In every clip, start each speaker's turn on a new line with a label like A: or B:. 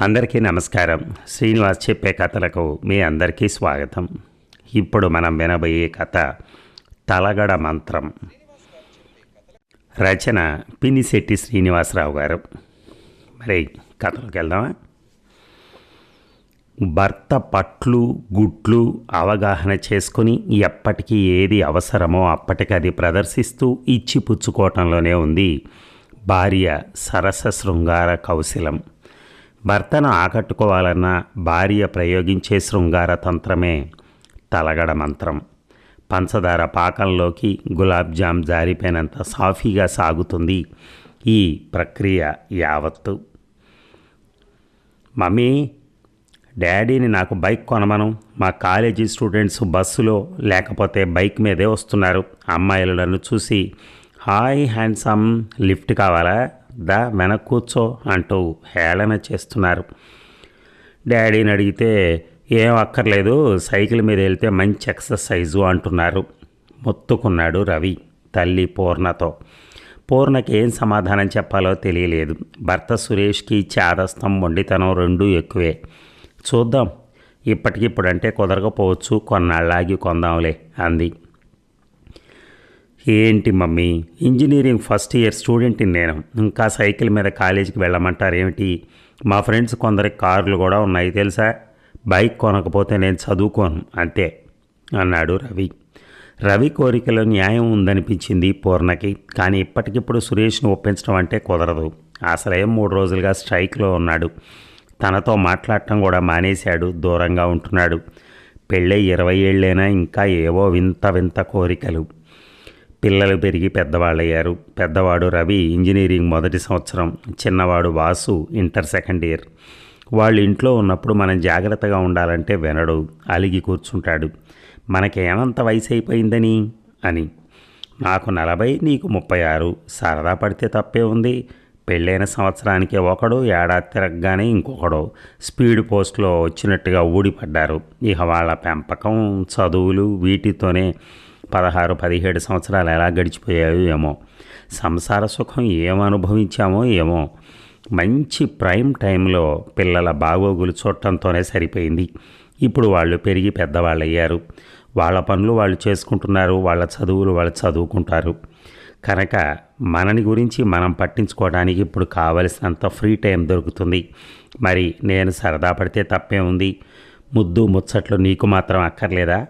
A: అందరికీ నమస్కారం. శ్రీనివాస్ చెప్పే కథలకు మీ అందరికీ స్వాగతం. ఇప్పుడు మనం వినబోయే కథ తలగడ మంత్రం. రచన పినిశెట్టి శ్రీనివాసరావు గారు. మరి కథలోకి వెళ్దామా? భర్త పట్లు గుట్లు అవగాహన చేసుకుని ఎప్పటికీ ఏది అవసరమో అప్పటికి అది ప్రదర్శిస్తూ ఇచ్చి పుచ్చుకోవటంలోనే ఉంది భార్య సరస శృంగార కౌశలం. భర్తను ఆకట్టుకోవాలన్న భార్య ప్రయోగించే శృంగార తంత్రమే తలగడ మంత్రం. పంచదార పాకంలోకి గులాబ్ జామ్ జారిపోయినంత సాఫీగా సాగుతుంది ఈ ప్రక్రియ యావత్తు. మమ్మీ డాడీని నాకు బైక్ కొనమను. మా కాలేజీ స్టూడెంట్స్ బస్సులో లేకపోతే బైక్ మీదే వస్తున్నారు. అమ్మాయిలు నన్ను చూసి హాయ్ హ్యాండ్సమ్ లిఫ్ట్ కావాలా? దా వెనక్ కూర్చో అంటూ హేళన చేస్తున్నారు. డాడీని అడిగితే ఏం అక్కర్లేదు సైకిల్ మీద వెళ్తే మంచి ఎక్సర్సైజు అంటున్నారు. మొత్తుకున్నాడు రవి తల్లి పూర్ణతో. పూర్ణకి ఏం సమాధానం చెప్పాలో తెలియలేదు. భర్త సురేష్కి చాదస్తం మొండితనం రెండూ ఎక్కువే. చూద్దాం ఇప్పటికిప్పుడంటే కుదరకపోవచ్చు కొన్నాళ్ళాగి కొందాంలే అంది. ఏంటి మమ్మీ? ఇంజనీరింగ్ ఫస్ట్ ఇయర్ స్టూడెంట్ని నేను. ఇంకా సైకిల్ మీద కాలేజీకి వెళ్ళమంటారు ఏమిటి మా ఫ్రెండ్స్ కొందరికి కార్లు కూడా ఉన్నాయి తెలుసా? బైక్ కొనకపోతే నేను చదువుకోను అంతే అన్నాడు రవి. రవి కోరికలో న్యాయం ఉందనిపించింది పూర్ణకి కానీ ఇప్పటికిప్పుడు సురేష్ను ఒప్పించడం అంటే కుదరదు. అసలేం మూడు రోజులుగా స్ట్రైక్లో ఉన్నాడు. తనతో మాట్లాడటం కూడా మానేశాడు దూరంగా ఉంటున్నాడు. పెళ్ళై ఇరవై ఏళ్ళైనా ఇంకా ఏవో వింత వింత కోరికలు. పిల్లలు పెరిగి పెద్దవాళ్ళయ్యారు. పెద్దవాడు రవి ఇంజనీరింగ్ మొదటి సంవత్సరం చిన్నవాడు వాసు ఇంటర్ సెకండ్ ఇయర్. వాళ్ళు ఇంట్లో ఉన్నప్పుడు మనం జాగ్రత్తగా ఉండాలంటే వినడు అలిగి కూర్చుంటాడు. మనకేమంత వయసు అయిపోయిందని అని. నాకు నలభై నీకు ముప్పై ఆరు. సరదా పడితే తప్పే ఉంది. పెళ్ళైన సంవత్సరానికి ఒకడు ఏడాది తిరగగానే ఇంకొకడు. స్పీడ్ పోస్ట్లో వచ్చినట్టుగా ఊడిపడ్డారు. ఇక వాళ్ళ పెంపకం చదువులు వీటితోనే పదహారు పదిహేడు సంవత్సరాలు ఎలా గడిచిపోయాయో ఏమో. సంసార సుఖం ఏమనుభవించామో ఏమో. మంచి ప్రైమ్ టైంలో పిల్లల బాగోగులు చూడటంతోనే సరిపోయింది. ఇప్పుడు వాళ్ళు పెరిగి పెద్దవాళ్ళు అయ్యారు వాళ్ళ పనులు వాళ్ళు చేసుకుంటున్నారు వాళ్ళ చదువులు వాళ్ళు చదువుకుంటారు. కనుక మనని గురించి మనం పట్టించుకోవడానికి ఇప్పుడు కావలసినంత ఫ్రీ టైం దొరుకుతుంది. మరి నేను సరదా పడితే తప్పే ఉంది. ముద్దు ముచ్చట్లు నీకు మాత్రం అక్కర్లేదా?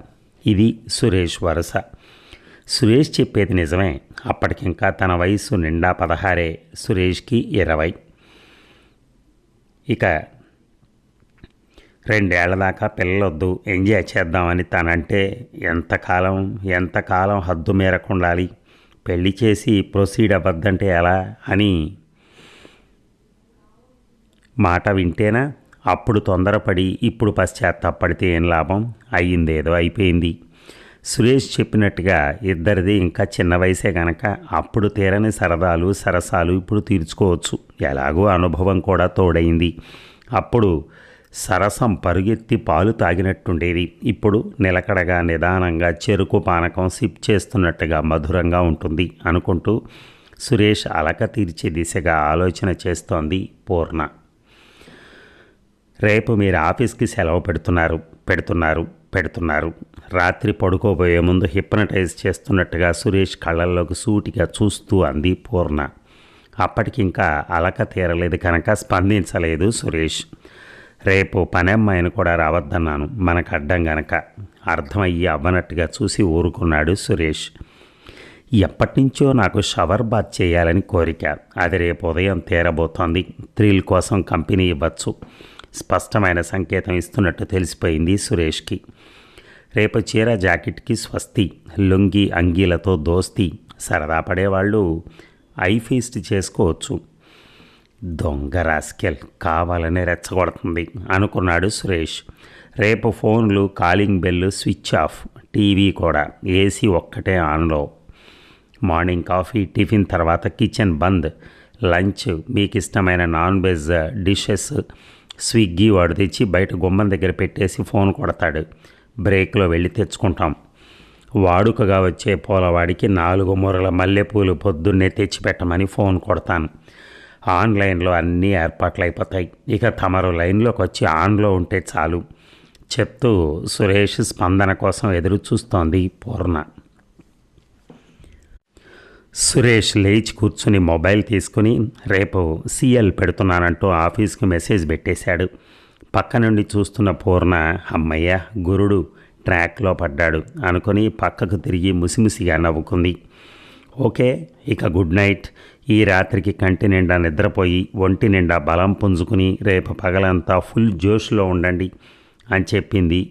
A: ఇది సురేష్ వరస. సురేష్ చెప్పేది నిజమే. అప్పటికింకా తన వయసు నిండా పదహారే. సురేష్కి ఇరవై. ఇక రెండేళ్ళ దాకా పిల్లలొద్దు. ఎంజాయ్ చేద్దామని తనంటే ఎంతకాలం ఎంతకాలం హద్దు మేరకు ఉండాలి పెళ్ళి చేసి ప్రొసీడ్ అవ్వద్దంటే ఎలా అని మాట వింటేనా? అప్పుడు తొందరపడి ఇప్పుడు పశ్చాత్తాపడితే ఏం లాభం? అయ్యిందేదో అయిపోయింది. సురేష్ చెప్పినట్టుగా ఇద్దరిది ఇంకా చిన్న వయసే గనక అప్పుడు తీరని సరదాలు సరసాలు ఇప్పుడు తీర్చుకోవచ్చు. ఎలాగో అనుభవం కూడా తోడైంది. అప్పుడు సరసం పరుగెత్తి పాలు తాగినట్టుండేది. ఇప్పుడు నిలకడగా నిదానంగా చెరుకు పానకం సిప్ చేస్తున్నట్టుగా మధురంగా ఉంటుంది అనుకుంటూ సురేష్ అలక తీర్చే దిశగా ఆలోచన చేస్తోంది పూర్ణ. రేపు మీరు ఆఫీస్కి సెలవు పెడుతున్నారు పెడుతున్నారు పెడుతున్నారు. రాత్రి పడుకోబోయే ముందు హిప్నటైజ్ చేస్తున్నట్టుగా సురేష్ కళ్ళల్లోకి సూటిగా చూస్తూ అంది పూర్ణ. అప్పటికింకా అలక తీరలేదు కనుక స్పందించలేదు సురేష్. రేపు పనమ్మాయిని కూడా రావద్దన్నాను మనకు అడ్డం గనక. అర్థమయ్యి అవ్వనట్టుగా చూసి ఊరుకున్నాడు సురేష్. ఎప్పటినుంచో నాకు షవర్ బాత్ చేయాలని కోరిక. అది రేపు ఉదయం తీరబోతోంది. త్రిల్ కోసం కంపెనీ ఇవ్వచ్చు. స్పష్టమైన సంకేతం ఇస్తున్నట్టు తెలిసిపోయింది సురేష్కి. రేపు చీర జాకెట్కి స్వస్తి లుంగి అంగీలతో దోస్తి సరదా పడేవాళ్ళు ఐ ఫీస్ట్ చేసుకోవచ్చు. దొంగ రాస్కెల్ కావాలనే రెచ్చగొడుతుంది అనుకున్నాడు సురేష్. రేపు ఫోన్లు calling bell switch off TV కూడా ఏసీ ఒక్కటే ఆన్లో. మార్నింగ్ కాఫీ టిఫిన్ తర్వాత కిచెన్ బంద్. లంచ్ మీకు ఇష్టమైన నాన్ వెజ్ డిషెస్ స్విగ్గీ వాడు తెచ్చి బయట గుమ్మం దగ్గర పెట్టేసి ఫోన్ కొడతాడు. బ్రేక్లో వెళ్ళి తెచ్చుకుంటాం. వాడుకగా వచ్చే పూలవాడికి నాలుగు మూరల మల్లెపూలు పొద్దున్నే తెచ్చిపెట్టమని ఫోన్ కొడతాను. ఆన్లైన్లో అన్నీ ఏర్పాట్లు అయిపోతాయి. ఇక తమరు లైన్లోకి వచ్చి ఆన్లో ఉంటే చాలు. చెప్తూ సురేష్ స్పందన కోసం ఎదురు చూస్తోంది పూర్ణ. సురేష్ లేచి కూర్చుని మొబైల్ తీసుకుని రేపు సీఎల్ పెడుతున్నానంటూ ఆఫీస్కి మెసేజ్ పెట్టేశాడు. పక్క నుండి చూస్తున్న పూర్ణ అమ్మయ్య గురుడు ట్రాక్లో పడ్డాడు అనుకుని పక్కకు తిరిగి ముసిముసిగా నవ్వుకుంది. ఓకే ఇక గుడ్ నైట్. ఈ రాత్రికి కంటి నిండా నిద్రపోయి ఒంటి నిండా బలం పుంజుకుని రేపు పగలంతా ఫుల్ జోష్లో ఉండండి అని చెప్పింది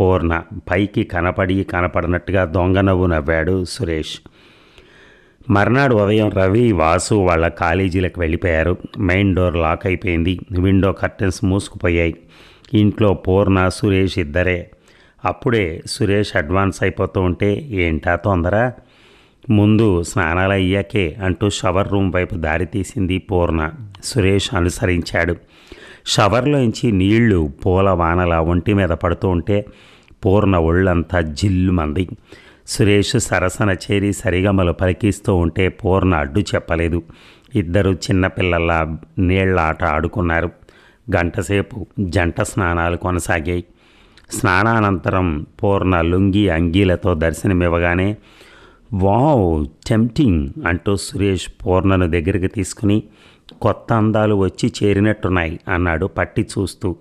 A: పూర్ణ. పైకి కనపడి కనపడినట్టుగా దొంగ నవ్వు నవ్వాడు సురేష్. మర్నాడు ఉదయం రవి వాసు వాళ్ళ కాలేజీలకు వెళ్ళిపోయారు. మెయిన్ డోర్ లాక్ అయిపోయింది. విండో కర్టెన్స్ మూసుకుపోయాయి. ఇంట్లో పూర్ణ సురేష్ ఇద్దరే. అప్పుడే సురేష్ అడ్వాన్స్ అయిపోతూ ఉంటే ఏంటా తొందర? ముందు స్నానాలు అయ్యాకే అంటూ షవర్ రూమ్ వైపు దారి తీసింది పూర్ణ. సురేష్ అనుసరించాడు. షవర్లోంచి నీళ్ళు పూల వానల ఒంటి మీద పడుతూ ఉంటే పూర్ణ ఒళ్ళంతా జిల్లుమంది. సురేష్ సరసన చేరి సరిగమలు పలికిస్తూ ఉంటే పూర్ణ అడ్డు చెప్పలేదు. ఇద్దరు చిన్నపిల్లల నీళ్ళ ఆట ఆడుకున్నారు. గంటసేపు జంట స్నానాలు కొనసాగాయి. స్నానానంతరం పూర్ణ లుంగి అంగీలతో దర్శనమివ్వగానే వావ్ టెంప్టింగ్ అంటూ సురేష్ పూర్ణను దగ్గరికి తీసుకుని కొత్త అందాలు వచ్చి చేరినట్టున్నాయి అన్నాడు పట్టి చూస్తూ.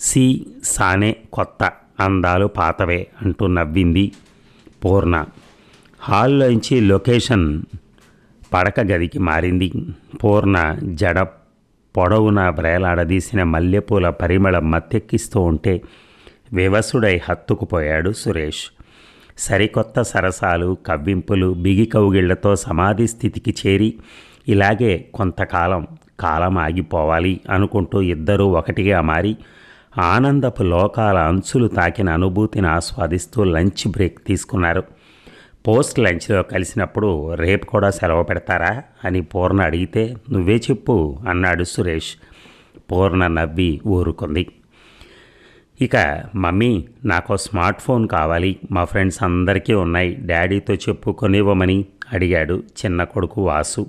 A: సి సానే కొత్త అందాలు పాతవే అంటూ నవ్వింది పూర్ణ. హాల్లోంచి లొకేషన్ పడక గదికి మారింది. పూర్ణ జడ పొడవున బ్రేలాడదీసిన మల్లెపూల పరిమళం మత్తెక్కిస్తూ ఉంటే వివసుడై హత్తుకుపోయాడు సురేష్. సరికొత్త సరసాలు కవ్వింపులు బిగి కౌగిళ్ళతో సమాధి స్థితికి చేరి ఇలాగే కొంతకాలం కాలం ఆగిపోవాలి అనుకుంటూ ఇద్దరూ ఒకటిగా మారి ఆనందపు లోకాల అంచులు తాకిన అనుభూతిని ఆస్వాదిస్తూ లంచ్ బ్రేక్ తీసుకున్నారు. పోస్ట్ లంచ్లో కలిసినప్పుడు రేపు కూడా సెలవు పెడతారా అని పూర్ణ అడిగితే నువ్వే చెప్పు అన్నాడు సురేష్. పూర్ణ నవ్వి ఊరుకుంది. ఇక మమ్మీ నాకు స్మార్ట్ ఫోన్ కావాలి. మా ఫ్రెండ్స్ అందరికీ ఉన్నాయి. డాడీతో చెప్పు కొనివ్వమని అడిగాడు చిన్న కొడుకు వాసు.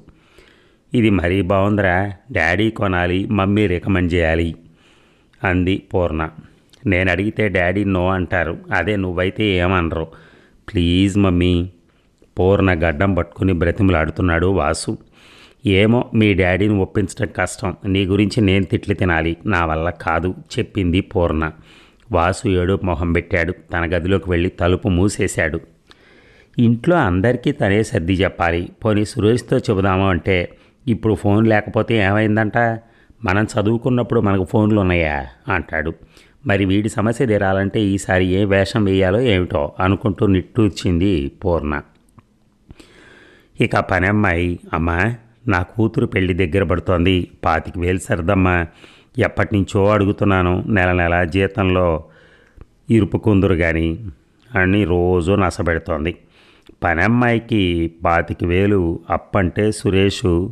A: ఇది మరీ బాగుందిరా డాడీ కొనాలి మమ్మీ రికమెండ్ చేయాలి. అంది పూర్ణ. నేను అడిగితే డాడీ నో అంటారు. అదే నువ్వైతే ఏమనరు. Please mummy. పూర్ణ గడ్డం పట్టుకుని బ్రతిమలాడుతున్నాడు వాసు. ఏమో మీ డాడీని ఒప్పించడం కష్టం. నీ గురించి నేను తిట్లు తినాలి. నా వల్ల కాదు చెప్పింది పూర్ణ. వాసు ఏడు మొహం పెట్టాడు. తన గదిలోకి వెళ్ళి తలుపు మూసేశాడు. ఇంట్లో అందరికీ తనే సర్ది చెప్పాలి. పోనీ సురేష్తో చెబుదాము అంటే ఇప్పుడు ఫోన్ లేకపోతే ఏమైందంట? మనం చదువుకున్నప్పుడు మనకు ఫోన్లు ఉన్నాయా? అంటాడు. మరి వీడి సమస్య తీరాలంటే ఈసారి ఏ వేషం వేయాలో ఏమిటో అనుకుంటూ నిట్టూర్చింది పూర్ణ. ఇక పని అమ్మాయి అమ్మా నా కూతురు పెళ్ళి దగ్గర పడుతోంది. పాతికి వేలు సరదమ్మా. ఎప్పటి నుంచో అడుగుతున్నాను నెల నెల జీతంలో ఇరుపుకుందురు కానీ అని రోజు పని పనమ్మాయికి పాతికి వేలు అప్పంటే సురేష్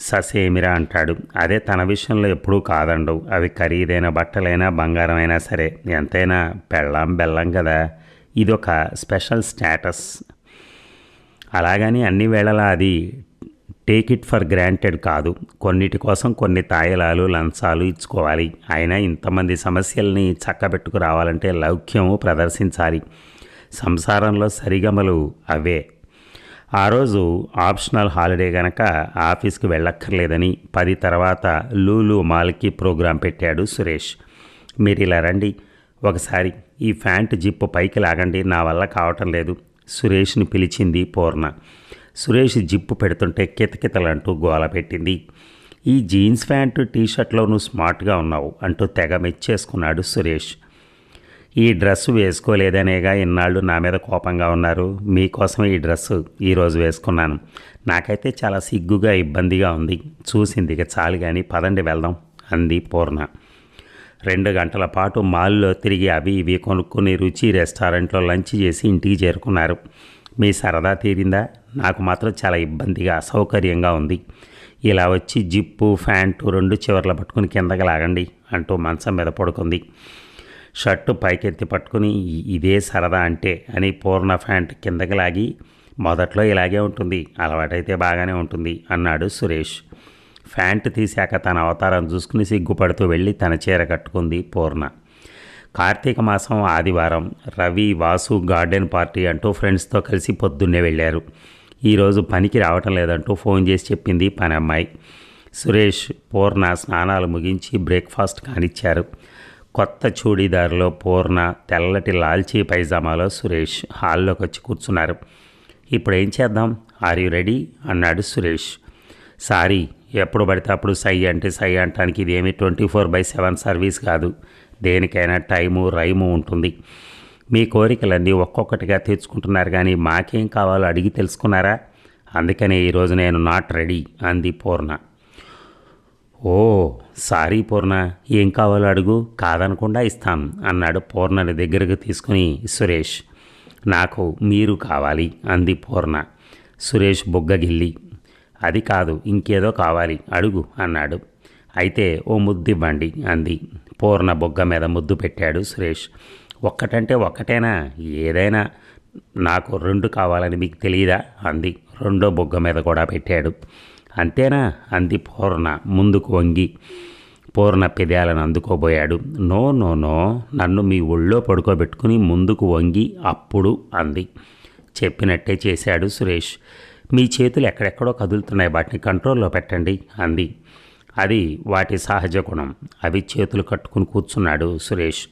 A: ససేమిరా అంటాడు. అదే తన విషయంలో ఎప్పుడూ కాదండవు అవి ఖరీదైన బట్టలైనా బంగారమైనా సరే. ఎంతైనా పెళ్ళాం బెల్లం కదా. ఇదొక స్పెషల్ స్టేటస్. అలాగని అన్ని వేళలా అది టేక్ ఇట్ ఫర్ గ్రాంటెడ్ కాదు. కొన్నిటి కోసం కొన్ని తాయిలాలు లంచాలు ఇచ్చుకోవాలి. అయినా ఇంతమంది సమస్యల్ని చక్కబెట్టుకు రావాలంటే లౌక్యము ప్రదర్శించాలి. సంసారంలో సరిగమలు అవే. ఆ రోజు ఆప్షనల్ హాలిడే గనక ఆఫీస్కి వెళ్ళక్కర్లేదని పది తర్వాత లూలు మాల్కి ప్రోగ్రాం పెట్టాడు సురేష్. మీరు ఇలా రండి ఒకసారి ఈ ప్యాంట్ జిప్పు పైకి లాగండి నా వల్ల కావటం లేదు సురేష్ని పిలిచింది పూర్ణ. సురేష్ జిప్పు పెడుతుంటే కితకితలంటూ గోల పెట్టింది. ఈ జీన్స్ ప్యాంటు టీషర్ట్లో నువ్వు స్మార్ట్గా ఉన్నావు అంటూ తెగ మెచ్చేసుకున్నాడు సురేష్. ఈ డ్రెస్సు వేసుకోలేదనేగా ఇన్నాళ్ళు నా మీద కోపంగా ఉన్నారు. మీకోసం ఈ డ్రెస్సు ఈరోజు వేసుకున్నాను. నాకైతే చాలా సిగ్గుగా ఇబ్బందిగా ఉంది. చూసింది ఇక చాలు కానీ పదండి వెళ్దాం అంది పూర్ణ. రెండు గంటల పాటు మాల్లో తిరిగి అవి ఇవి కొనుక్కుని రుచి రెస్టారెంట్లో లంచ్ చేసి ఇంటికి చేరుకున్నారు. మీ సరదా తీరిందా? నాకు మాత్రం చాలా ఇబ్బందిగా అసౌకర్యంగా ఉంది. ఇలా వచ్చి జిప్పు ఫ్యాంటు రెండు చివర్ల పట్టుకుని కిందకి లాగండి అంటూ మంచం మీద పడుకుంది. షర్టు పైకెత్తి పట్టుకుని ఇదే సరదా అంటే అని పూర్ణ ఫ్యాంట్ కిందకి లాగి మొదట్లో ఇలాగే ఉంటుంది అలవాటైతే బాగానే ఉంటుంది అన్నాడు సురేష్. ఫ్యాంట్ తీశాక తన అవతారం చూసుకుని సిగ్గుపడుతూ వెళ్ళి తన చీర కట్టుకుంది పూర్ణ. కార్తీక మాసం ఆదివారం రవి వాసు గార్డెన్ పార్టీ అంటూ ఫ్రెండ్స్తో కలిసి పొద్దున్నే వెళ్ళారు. ఈరోజు పనికి రావటం లేదంటూ ఫోన్ చేసి చెప్పింది పని అమ్మాయి. సురేష్ పూర్ణ స్నానాలు ముగించి బ్రేక్ఫాస్ట్ కానిచ్చారు. కొత్త చూడీదార్లో పూర్ణ తెల్లటి లాల్చీ పైజామాలో సురేష్ హాల్లోకి వచ్చి కూర్చున్నారు. ఇప్పుడు ఏం చేద్దాం? Are you ready? అన్నాడు సురేష్. సారీ ఎప్పుడు పడితే అప్పుడు సై అంటే సై అంటానికి ఇదేమి twenty four by seven service కాదు. దేనికైనా టైము రైము ఉంటుంది. మీ కోరికలన్నీ ఒక్కొక్కటిగా తీర్చుకుంటున్నారు కానీ మాకేం కావాలో అడిగి తెలుసుకున్నారా? అందుకనే ఈరోజు నేను నాట్ రెడీ అంది పూర్ణ. ఓ సారీ పూర్ణ. ఏం కావాలో అడుగు. కాదనకుండా ఇస్తాం అన్నాడు పూర్ణని దగ్గరకు తీసుకుని సురేష్. నాకు మీరు కావాలి అంది పూర్ణ. సురేష్ బొగ్గగిల్లి. అది కాదు ఇంకేదో కావాలి అడుగు అన్నాడు. అయితే ఓ ముద్దివ్వండి అంది. పూర్ణ బొగ్గ మీద ముద్దు పెట్టాడు సురేష్. ఒక్కటంటే ఒక్కటేనా? ఏదైనా. నాకు రెండు కావాలని మీకు తెలియదా అంది. రెండో బొగ్గ మీద కూడా పెట్టాడు. అంతేనా? అంది పూర్ణ ముందుకు వంగి. పూర్ణ పెదాలను అందుకోబోయాడు. నో నో నో నన్ను మీ ఒళ్ళో పడుకోబెట్టుకుని ముందుకు వంగి అప్పుడు అంది. చెప్పినట్టే చేశాడు సురేష్. మీ చేతులు ఎక్కడెక్కడో కదులుతున్నాయి వాటిని కంట్రోల్లో పెట్టండి అంది. అది వాటి సహజ గుణం. అవి చేతులు కట్టుకుని కూర్చున్నాడు సురేష్.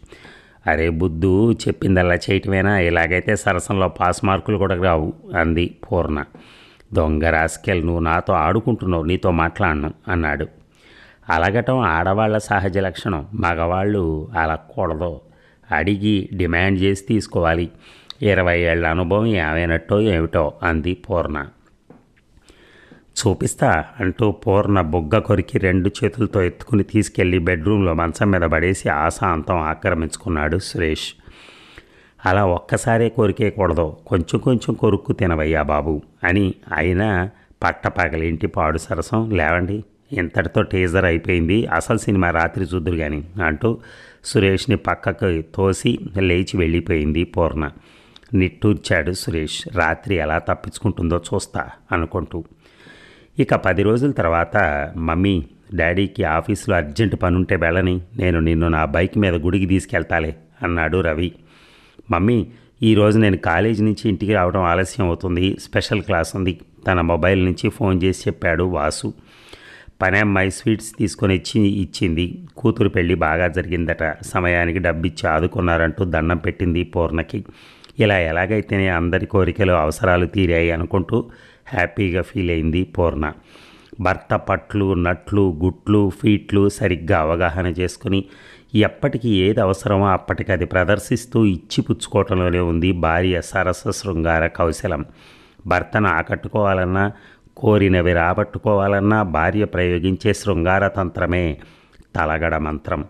A: అరే బుద్ధు చెప్పిందల్లా చేయటమేనా? ఇలాగైతే సరసంలో పాస్ మార్కులు కూడా రావు అంది పూర్ణ. దొంగ రాస్కెల్ నువ్వు నాతో ఆడుకుంటున్నావు నీతో మాట్లాడను అన్నాడు. అలగటం ఆడవాళ్ళ సహజ లక్షణం. మగవాళ్ళు అలగకూడదు అడిగి డిమాండ్ చేసి తీసుకోవాలి. ఇరవై ఏళ్ళ అనుభవం ఏమైనట్టో ఏమిటో అంది పూర్ణ. చూపిస్తా అంటూ పూర్ణ బొగ్గ కొరికి రెండు చేతులతో ఎత్తుకుని తీసుకెళ్ళి బెడ్రూమ్లో మంచం మీద పడేసి ఆశాంతం ఆక్రమించుకున్నాడు సురేష్. అలా ఒక్కసారే కొరికేయకూడదు. కొంచెం కొంచెం కొరుక్కు తినవయ్యా బాబు అని అయినా పట్టపగలింటి పాడు సరసం? లేవండి. ఇంతటితో టీజర్ అయిపోయింది. అసలు సినిమా రాత్రి చూద్దురు కానీ అంటూ సురేష్ని పక్కకు తోసి లేచి వెళ్ళిపోయింది పూర్ణ. నిట్టూర్చాడు సురేష్. రాత్రి ఎలా తప్పించుకుంటుందో చూస్తా అనుకుంటూ. ఇక పది రోజుల తర్వాత మమ్మీ డాడీకి ఆఫీసులో అర్జెంట్ పనుంటే వెళ్ళని. నేను నిన్ను నా బైక్ మీద గుడికి తీసుకెళ్తాలే అన్నాడు రవి. మమ్మీ ఈరోజు నేను కాలేజీ నుంచి ఇంటికి రావడం ఆలస్యం అవుతుంది. స్పెషల్ క్లాస్ ఉంది. తన మొబైల్ నుంచి ఫోన్ చేసి చెప్పాడు వాసు. పని అమ్మాయి స్వీట్స్ తీసుకొని ఇచ్చి ఇచ్చింది. కూతురు పెళ్ళి బాగా జరిగిందట. సమయానికి డబ్బిచ్చి ఆదుకున్నారంటూ దండం పెట్టింది పూర్ణకి. ఇలా ఎలాగైతేనే అందరి కోరికలు అవసరాలు తీరాయి అనుకుంటూ హ్యాపీగా ఫీల్ అయింది పూర్ణ. భర్త పట్లు నట్లు గుట్లు ఫీట్లు సరిగ్గా అవగాహన చేసుకుని ఎప్పటికి ఏది అవసరమో అప్పటికి అది ప్రదర్శిస్తూ ఇచ్చి పుచ్చుకోవటంలోనే ఉంది భార్య సరస శృంగార కౌశలం. భర్తను ఆకట్టుకోవాలన్నా కోరినవి రాబట్టుకోవాలన్నా భార్య ప్రయోగించే శృంగార తంత్రమే తలగడ మంత్రం.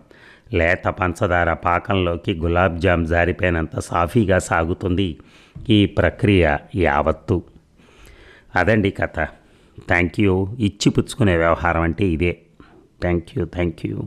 A: లేత పంచదార పాకంలోకి గులాబ్ జామ్ జారిపోయినంత సాఫీగా సాగుతుంది ఈ ప్రక్రియ యావత్తు. అదండి కథ. Thank you. ఇచ్చి పుచ్చుకునే వ్యవహారం అంటే ఇదే. Thank you thank you.